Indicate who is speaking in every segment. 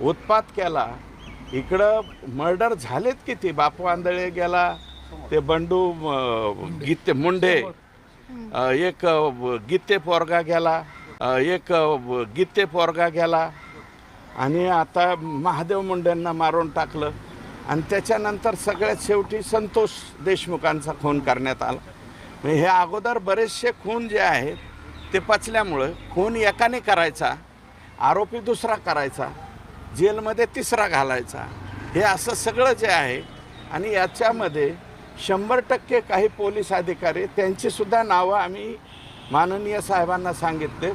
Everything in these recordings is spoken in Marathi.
Speaker 1: उत्पात केला. इकडं मर्डर झालेत किती बापू आंधळे गेला ते बंडू गीते मुंडे एक गीते पोरगा गेला एक गीते पोरगा गेला. आणि आता महादेव मुंडेंना मारून टाकलं. आणि त्याच्यानंतर सगळ्यात शेवटी संतोष देशमुखांचा खून करण्यात आला. हे अगोदर बरेचसे खून जे आहेत ते पचल्यामुळं खून एकाने करायचा आरोपी दुसरा करायचा. जेलमध्ये तिसरा घालायचा. हे असं सगळं जे आहे आणि याच्यामध्ये शंभर टक्के काही पोलीस अधिकारी त्यांचीसुद्धा नावं आम्ही माननीय साहेबांना सांगितले.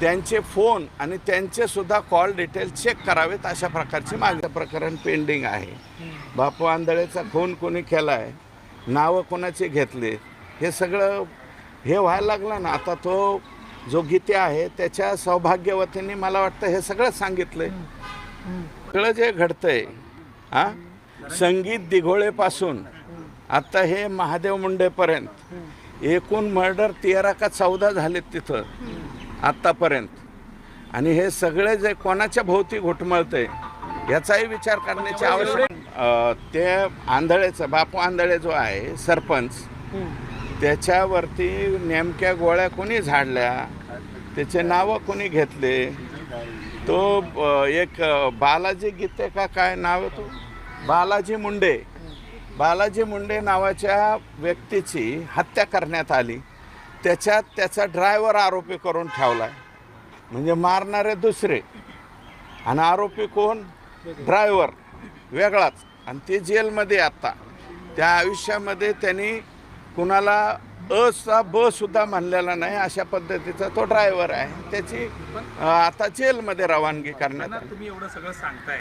Speaker 1: त्यांचे फोन आणि त्यांचेसुद्धा कॉल डिटेल चेक करावेत अशा प्रकारची मागणी. प्रकरण पेंडिंग आहे. बापू आंधळेचा खून कोणी केला आहे नावं कोणाचे घेतले? हे सगळं हे व्हायला लागलं ना आता तो जो गीते आहे त्याच्या सौभाग्यवतीने मला वाटतं हे सगळं सांगितलं सगळं जे घडतंय हा? संगीत दिघोळेपासून आता हे महादेव मुंडेपर्यंत एकूण मर्डर तेरा का चौदा झालेत तिथं आत्तापर्यंत आणि हे सगळे जे कोणाच्या भोवती घुटमळतंय याचाही विचार करण्याची आवश्यक ते आंधळेचं बापू आंधळे जो आहे सरपंच त्याच्यावरती नेमक्या गोळ्या कोणी झाडल्या त्याचे नावं कोणी घेतले तो एक बालाजी गीते का काय नाव आहे तो? बालाजी मुंडे. बालाजी मुंडे नावाच्या व्यक्तीची हत्या करण्यात आली. त्याच्यात त्याचा ड्रायव्हर आरोपी करून ठेवला म्हणजे मारणारे दुसरे. आणि आरोपी कोण? ड्रायव्हर. वेगळाच. आणि ते जेलमध्ये आत्ता त्या आयुष्यामध्ये त्यांनी कुणाला अ सा ब सुद्धा म्हणलेला नाही अशा पद्धतीचा तो ड्रायव्हर आहे. त्याची आता जेलमध्ये रवानगी करण्यात
Speaker 2: तुम्ही एवढं सगळं सांगताय.